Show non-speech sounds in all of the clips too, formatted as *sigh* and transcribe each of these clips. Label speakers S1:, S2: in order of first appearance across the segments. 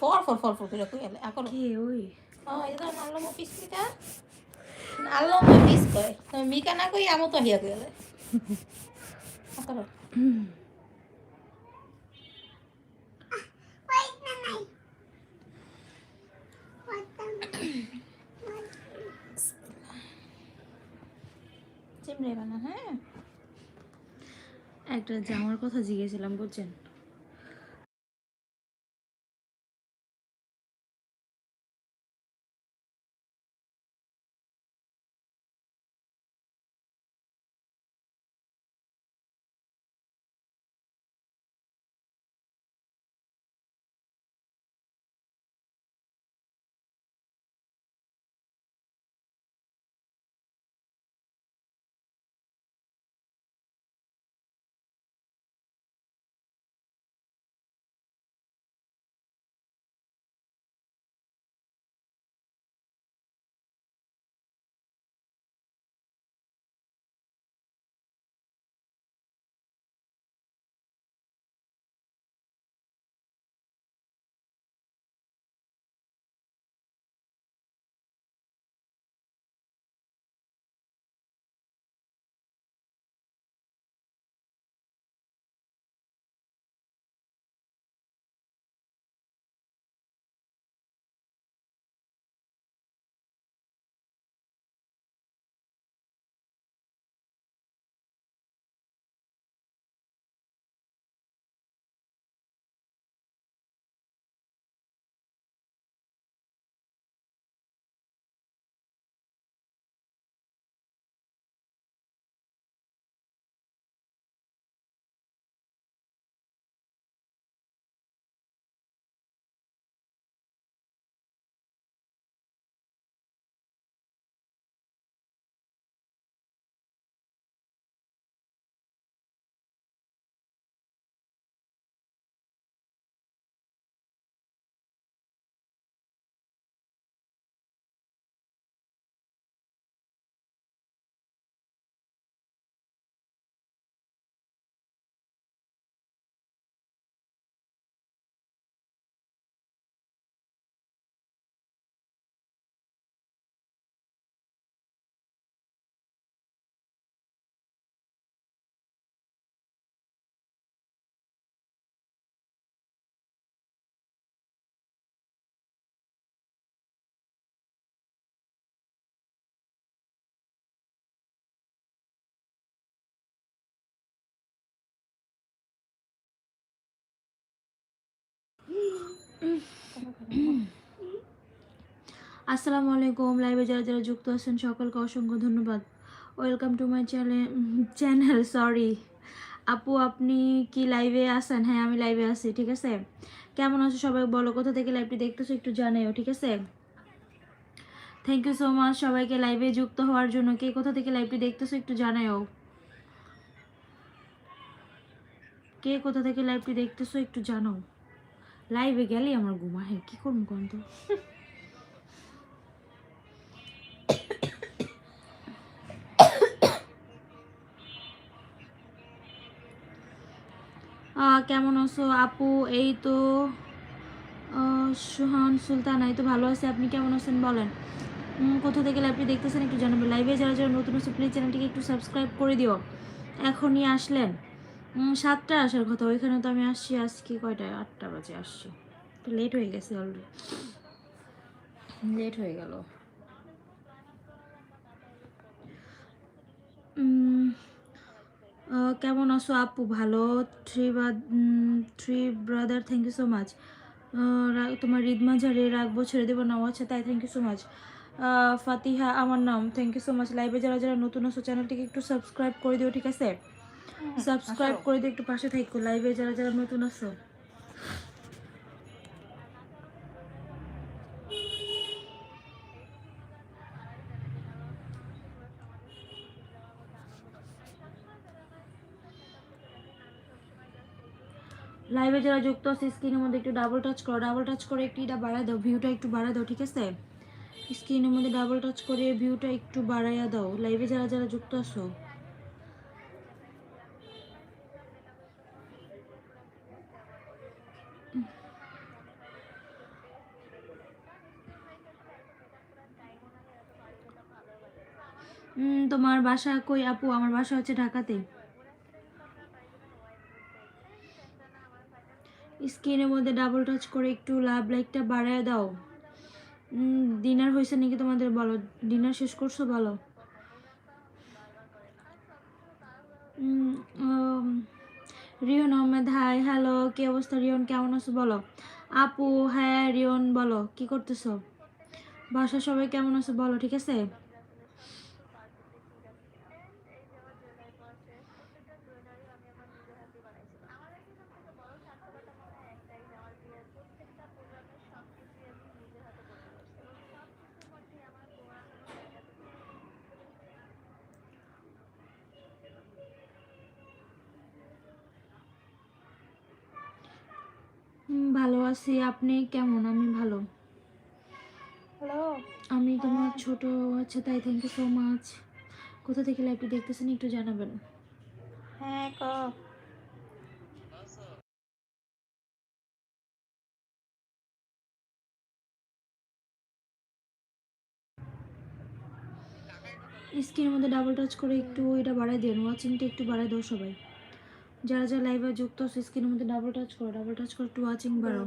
S1: For for for for করে কই এখন
S2: কে ওই?
S1: ও এটা মো পিস কয়? তো মিকা না কই আমো তো হিয়া কইলে এখন চিমড়ে বানা হ্যাঁ?
S2: একটা জামার কথা জিজ্ঞেছিলাম বুঝছেন? আসসালামু আলাইকুম লাইভে যারা যারা যুক্ত আছেন, সকলকে অসংখ্য ধন্যবাদ। Welcome to my channel channel sorry আপু, আপনি কি লাইভে আসেন হ্যাঁ আমি লাইভে আছি, ঠিক আছে? কেমন আছো সবাই? বলো, কোথা থেকে লাইভটি দেখতেছো একটু জানাইও ঠিক আছে? থ্যাংক ইউ সো মাচ সবাইকে লাইভে যুক্ত হওয়ার জন্য। কে কোথা থেকে লাইভটি দেখতেছো একটু জানাইও কে কোথা থেকে লাইভটি দেখতেছো একটু জানাও। লাইভে গেলেই আমার ঘুমা হ্যাঁ কী করব কোন তো? *coughs* কেমন আছো আপু? এই তো সুহান সুলতান, এই তো ভালো আছি। আপনি কেমন আছেন বলেন? কোথা থেকে লাইভটি দেখতেছেন একটু জানাবেন। লাইভে যারা যারা নতুন আছে প্লিজ চ্যানেলটিকে একটু সাবস্ক্রাইব করে দিও। এখনই আসলেন। উম, সাতটা আসার কথা ওইখানে তো আমি আসছি আজকে কয়টায়? আটটা বাজে আসছি। তো লেট হয়ে গেছে অলরেডি লেট হয়ে গেল। কেমন আছো আপু? ভালো? Three three brother thank you so much তোমার ঈদ মাঝারে রাখব ছেড়ে দেবো না ও আচ্ছা তাই thank you so much Fatiha আমার নাম থ্যাংক ইউ সো মাচ লাইভে যারা যারা নতুন আছো চ্যানেলটিকে একটু সাবস্ক্রাইব করে দিও ঠিক আছে? সাবস্ক্রাইব করে দিও একটু পাশে থাকো লাইভে যারা যারা নতুন আছো। লাইভে যারা যুক্ত আছে স্ক্রিনের মধ্যে একটু ডাবল টাচ করো ডাবল টাচ করে একটু এটা বাড়ায় দাও ভিউটা একটু বাড়ায় দাও ঠিক আছে? স্ক্রিনের মধ্যে ডাবল টাচ করে ভিউটা একটু বাড়াইয়া দাও। লাইভে যারা যারা যুক্ত আছো তোমার বাসা কই আপু? আমার বাসা হচ্ছে ঢাকাতে। স্ক্রিনের মধ্যে ডাবল টাচ করে একটু লাভ লাইকটা বাড়ায় দাও। ডিনার হয়েছে নাকি তোমাদের বলো? ডিনার শেষ করছ বলো? রিয়ন আহমেদ হাই হ্যালো কি অবস্থা রিয়ন? কেমন আছো বলো? আপু হ্যাঁ রিয়ন, বলো, কি করতেছো? বাসা সবাই কেমন আছো বলো, ঠিক আছে? ভালো আছি। আপনি কেমন? আমি ভালো।
S1: হ্যালো
S2: আমি তোমার ছোট আচ্ছা তাই থ্যাংক ইউ সো মাচ কোথা থেকে লাইভটি দেখতেছেন একটু জানাবেন।
S1: হ্যাঁ ক।
S2: স্ক্রিনের মধ্যে ডাবল টাচ করে একটু এটা বাড়াই দেন ওয়াচিংটা একটু বাড়াই দাও সবাই। যারা যারা লাইভে যুক্ত আছে স্ক্রিনের মধ্যে ডাবল টাচ করো ডাবল টাচ করে একটু ওয়াচিং বাড়াও।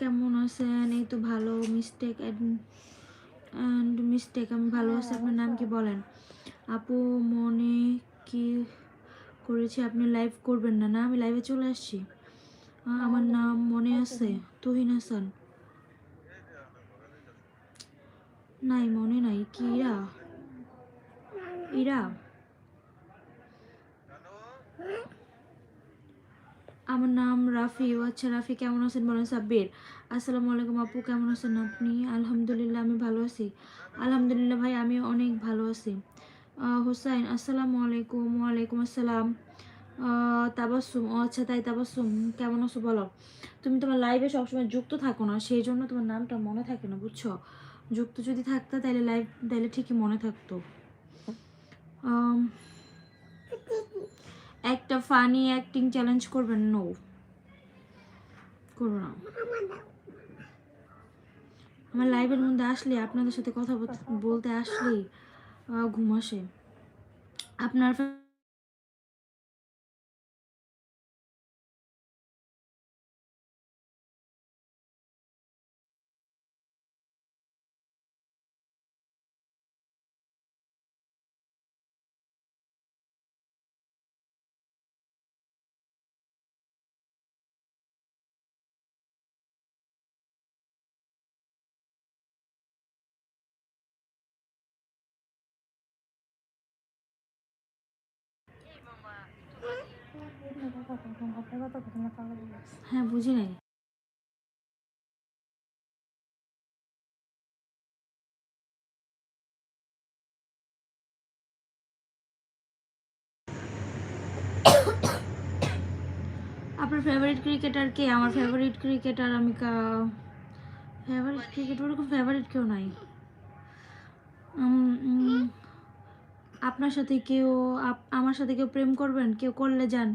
S2: কেমন আছেন? এই তো ভালো মিস্টেক অ্যান্ড মিস্টেক আমি ভালো আছি, আপনার নাম কি বলেন? আপু, মনে কি করেছি, আপনি লাইভ করবেন না না, আমি লাইভে চলে আসছি। আমার নাম মনে আছে, তুহিন হাসান। নাই, মনে নাই, কি ইরা। আমার নাম রাফি। ও আচ্ছা রাফি কেমন আছেন বলেন সাব্বির? আসসালামু আলাইকুম আপু কেমন আছেন আপনি? আলহামদুলিল্লাহ আমি ভালো আছি। আলহামদুলিল্লাহ ভাই আমি অনেক ভালো আছি। হুসাইন আসসালামু আলাইকুম ওয়ালাইকুম আসসালাম। আহ, তাবাসসুম ও আচ্ছা তাই তাবাসসুম কেমন আছো বলো? তুমি তোমার লাইভে সবসময় যুক্ত থাকো না সেই জন্য তোমার নামটা মনে থাকে না বুঝছ? যুক্ত যদি থাকতো তাহলে লাইভ তাহলে ঠিকই মনে থাকতো। একটা ফানি অ্যাক্টিং চ্যালেঞ্জ করবেন? নো করব না। আমার লাইভের মধ্যে আসলে, আপনাদের সাথে কথা বলতে- আসলেই ঘুম আসে। আপনার হ্যাঁ বুঝি নাই। আপনার ফেভারিট ক্রিকেটার কে? আমার ফেভারিট ক্রিকেটার আমি ফেভারিট ক্রিকেট ওরকম ফেভারিট কেউ নাই। আপনার সাথে কেউ আমার সাথে কেউ প্রেম করবেন? কেউ করলে যান।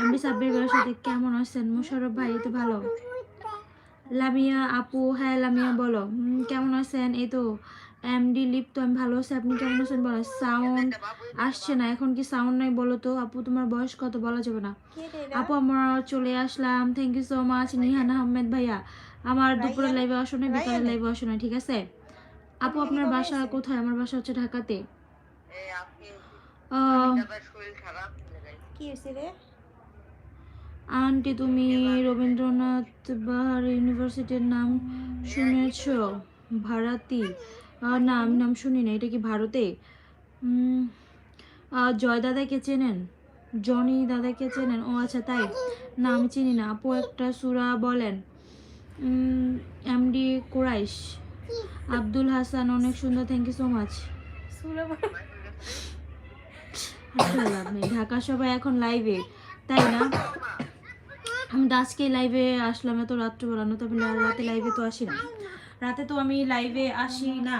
S2: আমি সাব্বির ভাইয়ের সাথে কেমন আছেন? মুশারফ ভাই এই তো ভালো। লামিয়া আপু হ্যাঁ লামিয়া বলো। কেমন আছেন? এই তো এমডি লিপ তো আমি ভালো আছি। আপনি কেমন আছেন বলো? সাউন্ড আসছে না এখন কি সাউন্ড নাই বলো তো? আপু তোমার বয়স কত? বলা যাবে না? আপু আমরা চলে আসলাম। Thank you so much Nihan Ahmed ভাইয়া। আমার দুপুরের লাইভে আসো না বিকালের লাইভে আসো না ঠিক আছে? আপু আপনার বাসা কোথায়? আমার বাসা হচ্ছে ঢাকাতে। আহ,
S1: কি হয়েছে রে?
S2: আন্টি তুমি রবীন্দ্রনাথ বাহার ইউনিভার্সিটির নাম শুনেছ? ভারতী। না আমি নাম শুনি না এটা কি ভারতে? জয় দাদাকে চেনেন? জনি দাদাকে চেনেন? ও আচ্ছা তাই। না আমি চিনি না। আপু একটা সুরা বলেন। এমডি কুরাইশ। আব্দুল হাসান অনেক সুন্দর thank you so much Dhaka সবাই এখন লাইভে তাই না? আমি তো আজকে লাইভে আসলাম এত রাত্রবেলা না তবে লা- রাতে লাইভে তো আসি না। রাতে তো আমি লাইভে আসি না।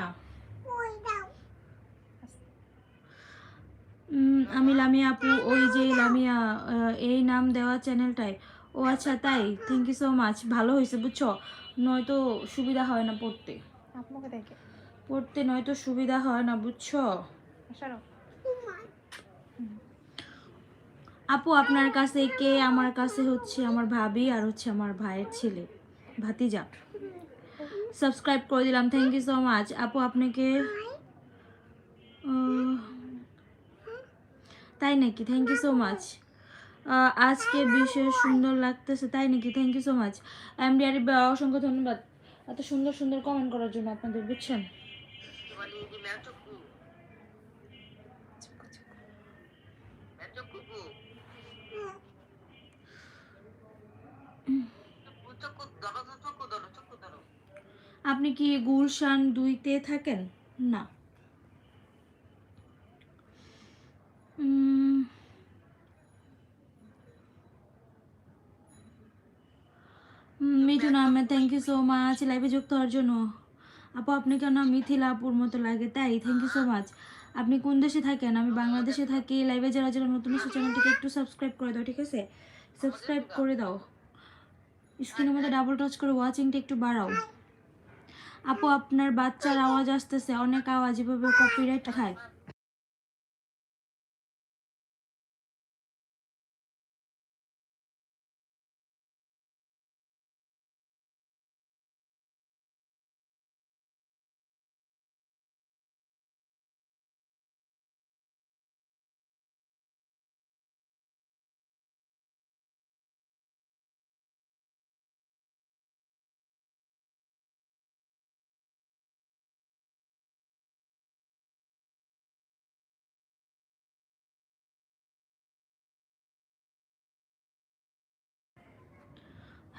S2: আমি লামিয়া আপু ওই যে লামিয়া এই নাম দেওয়া চ্যানেলটাই ও আচ্ছা তাই? থ্যাংক ইউ সো মাচ ভালো হয়েছে বুঝছ? নয়তো সুবিধা হয় না পড়তে। পড়তে নয়তো সুবিধা হয় না বুঝছ
S1: সরো
S2: আপু, আপনার কাছে কে? আমার কাছে হচ্ছে আমার ভাবি আর হচ্ছে আমার ভাইয়ের ছেলে, ভাতিজা। সাবস্ক্রাইব করে দিলাম থ্যাংক ইউ সো মাচ আপু, আপনাকে তাই নাকি? থ্যাংক ইউ সো মাচ আজকে বিশেষ সুন্দর লাগতেছে, তাই নাকি? Thank you so much MDR অসংখ্য ধন্যবাদ। এত সুন্দর সুন্দর কমেন্ট করার জন্য আপনাদের, বুঝছেন? আপনি কি গুলশান দুইতে থাকেন? না। Mithun Ahmed thank you so much লাইভে যুক্ত হওয়ার জন্য। আপু, আপনি কেন মিথিলা আপুর মতো লাগে? তাই থ্যাংক ইউ সো মাচ আপনি কোন দেশে থাকেন? আমি বাংলাদেশে থাকি। লাইভে যারা যারা নতুন এসে চ্যানেলটিকে একটু সাবস্ক্রাইব করে দাও, ঠিক আছে? সাবস্ক্রাইব করে দাও। স্ক্রিনের মধ্যে ডাবল টাচ করে ওয়াচিংটা একটু বাড়াও। আপু আপনার বাচ্চার আওয়াজ আসতেছে অনেক আওয়াজ এভাবে কপিরাইট খায়।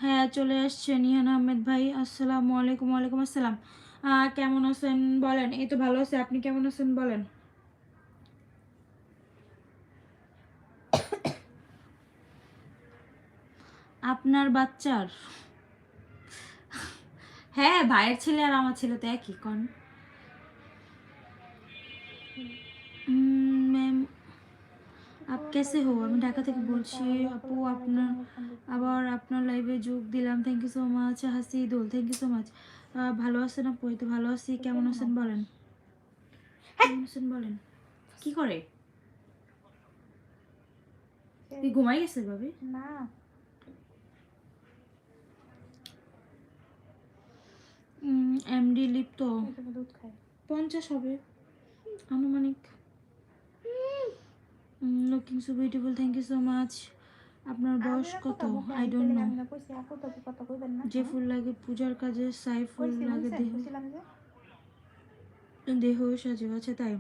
S2: হ্যাঁ চলে আসছে নিহান আহমেদ ভাই। আসসালামু আলাইকুম, ওয়ালাইকুম আসসালাম। কেমন আছেন বলেন? এই তো ভালো আছে, আপনি কেমন আছেন বলেন? আপনার বাচ্চার? হ্যাঁ ভাইয়ের ছেলে আর আমার ছেলে তো একই, কন? কেসে হো আমি ঢাকা থেকে বলছি আপু আপনার আবার আপনার লাইভে যোগ দিলাম। থ্যাংক ইউ সো মাচ হাসি দোল থ্যাংক ইউ সো মাচ ভালো আছেন আপু? এই তো ভালো আছি। কেমন আছেন বলেন? কেমন আছেন বলেন? কি করে? তুই ঘুমাই গেছে ভাবি?
S1: না।
S2: এমডি লিপ্ত পঞ্চাশ হবে। আনুমানিক। Looking so beautiful thank you so much আপনার বয়স কত? I don't know. যে ফুল লাগে পূজার কাজে সাই ফুল লাগে দেহ। দেহ সাজে আছে তাই।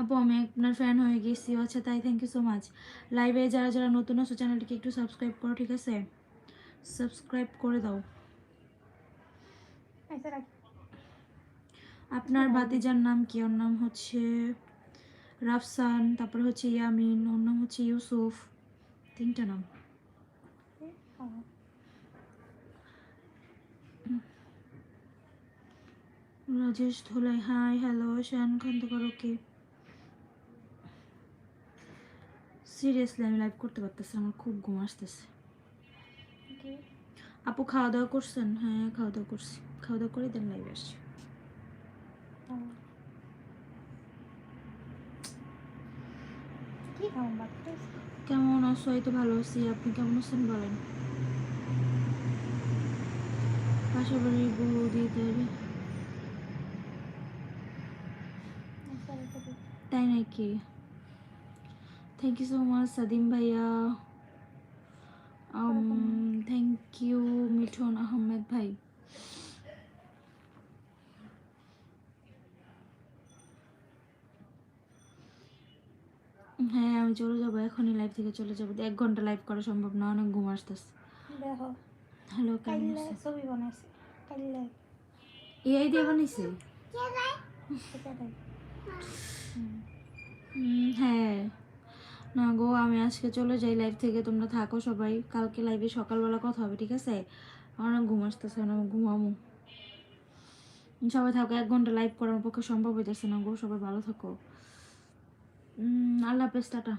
S2: আপু আমি আপনার ফ্যান হয়ে গেছি আচ্ছা তাই থ্যাংক ইউ সো মাচ লাইভে যারা যারা নতুন আছো চ্যানেলটিকে একটু সাবস্ক্রাইব করো ঠিক আছে? সাবস্ক্রাইব করে দাও।
S1: আচ্ছা
S2: আপনার ভাতিজার নাম কি? ওর নাম হচ্ছে রাফসান, তারপরে হচ্ছে ইয়ামিন ওর নাম হচ্ছে ইউসুফ, তিনটা নাম। Rajesh Dholai, hi, hello, Shan Khandakar okay. Seriously আমি লাইভ করতে পারতেছি আমার খুব ঘুম আসতেছে। আপু খাওয়া দাওয়া করছেন? হ্যাঁ খাওয়া দাওয়া করছি। খাওয়া দাওয়া করে দেন লাইভে আসছি
S1: হ্যাঁ। কি খাওয়ান বাচ্চা
S2: কেমন আছো? এই তো ভালো আছি। আপনি কেমন আছেন বলেন? বাড়ির বৌদিদের
S1: আচ্ছা
S2: তাই নাকি? Thank you so much Sadim ভাইয়া। থ্যাংক ইউ মিঠুন আহমেদ ভাই। হ্যাঁ আমি চলে যাব এখনই লাইভ থেকে চলে যাব। এক ঘণ্টা লাইভ করা সম্ভব না অনেক ঘুম আসতেছে।
S1: দেখো
S2: হ্যালো কেমন
S1: ছবি বানাইছি কাইলে
S2: এআই দিয়ে হুম, হ্যাঁ। না গো আমি আজকে চলে যাই লাইভ থেকে তোমরা থাকো সবাই। কালকে লাইভে সকালবেলা কথা হবে ঠিক আছে? আমার না ঘুম আসতেছে না ঘুমামো সবাই থাকো এক ঘণ্টা লাইভ করার পক্ষে সম্ভব হইতেছে না গো সবাই ভালো থাকো। நல்லா பேசிட்டாட்டா